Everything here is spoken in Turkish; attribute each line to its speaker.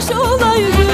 Speaker 1: taş olaydı